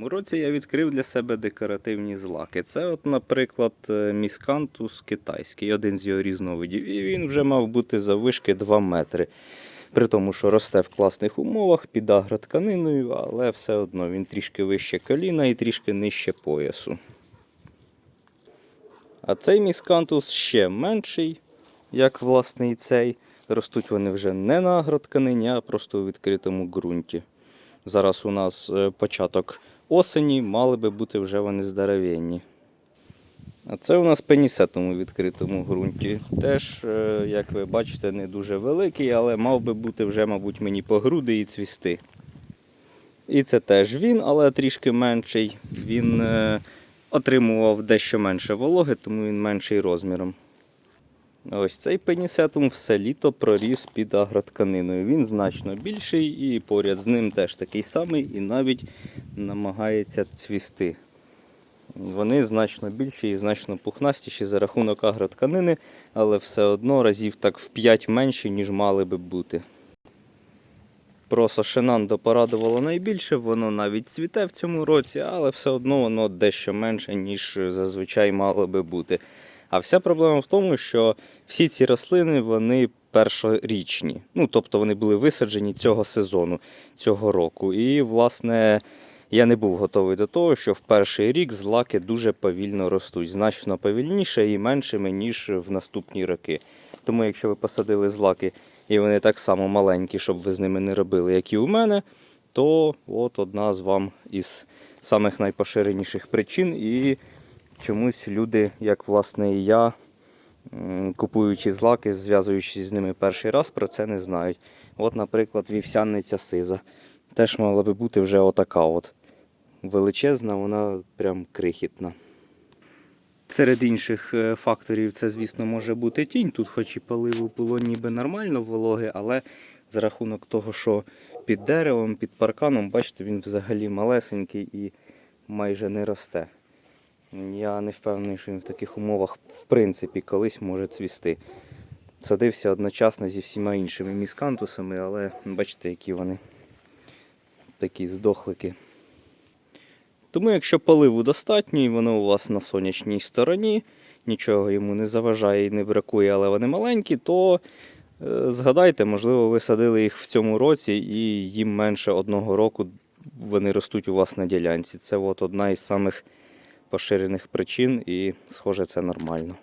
У році я відкрив для себе декоративні злаки. Це, от, наприклад, е, міскантус китайський, один з його різновидів. І він вже мав бути заввишки 2 метри. При тому, що росте в класних умовах під агротканиною, але все одно він трішки вище коліна і трішки нижче поясу. А цей міскантус ще менший, як власне і цей. Ростуть вони вже не на агротканині, а просто у відкритому ґрунті. Зараз у нас е, початок осені, мали би бути вже вони здоровенні. А це у нас пенісет у відкритому ґрунті. Теж, е, як ви бачите, не дуже великий, але мав би бути вже, мабуть, мені по груди і цвісти. І це теж він, але трішки менший. Він е, отримував дещо менше вологи, тому він менший розміром. Ось цей пенісетум все літо проріс під агротканиною. Він значно більший і поряд з ним теж такий самий і навіть намагається цвісти. Вони значно більші і значно пухнастіші за рахунок агротканини, але все одно разів так в 5 менші, ніж мали би бути. Просто Шенандо порадувало найбільше, воно навіть цвіте в цьому році, але все одно воно дещо менше, ніж зазвичай мало би бути. А вся проблема в тому, що всі ці рослини вони першорічні. Ну, тобто вони були висаджені цього сезону, цього року. І, власне, я не був готовий до того, що в перший рік злаки дуже повільно ростуть, значно повільніше і меншими, ніж в наступні роки. Тому, якщо ви посадили злаки і вони так само маленькі, щоб ви з ними не робили, як і у мене, то от одна з вам із самих найпоширеніших причин. І чомусь люди, як власне і я, купуючи злаки, зв'язуючись з ними перший раз, про це не знають. От, наприклад, вівсяниця сиза. Теж мала би бути вже отака от. Величезна, вона прям крихітна. Серед інших е, факторів це, звісно, може бути тінь. Тут, хоч і поливу було ніби нормально вологи, але за рахунок того, що під деревом, під парканом, бачите, він взагалі малесенький і майже не росте. Я не впевнений, що він в таких умовах в принципі колись може цвісти. Садився одночасно зі всіма іншими міскантусами, але бачите, які вони такі здохлики. Тому, якщо поливу достатньо, і воно у вас на сонячній стороні, нічого йому не заважає і не бракує, але вони маленькі, то е, згадайте, можливо, ви садили їх в цьому році і їм менше одного року вони ростуть у вас на ділянці. Це от одна із самих поширених причин, і, схоже, це нормально.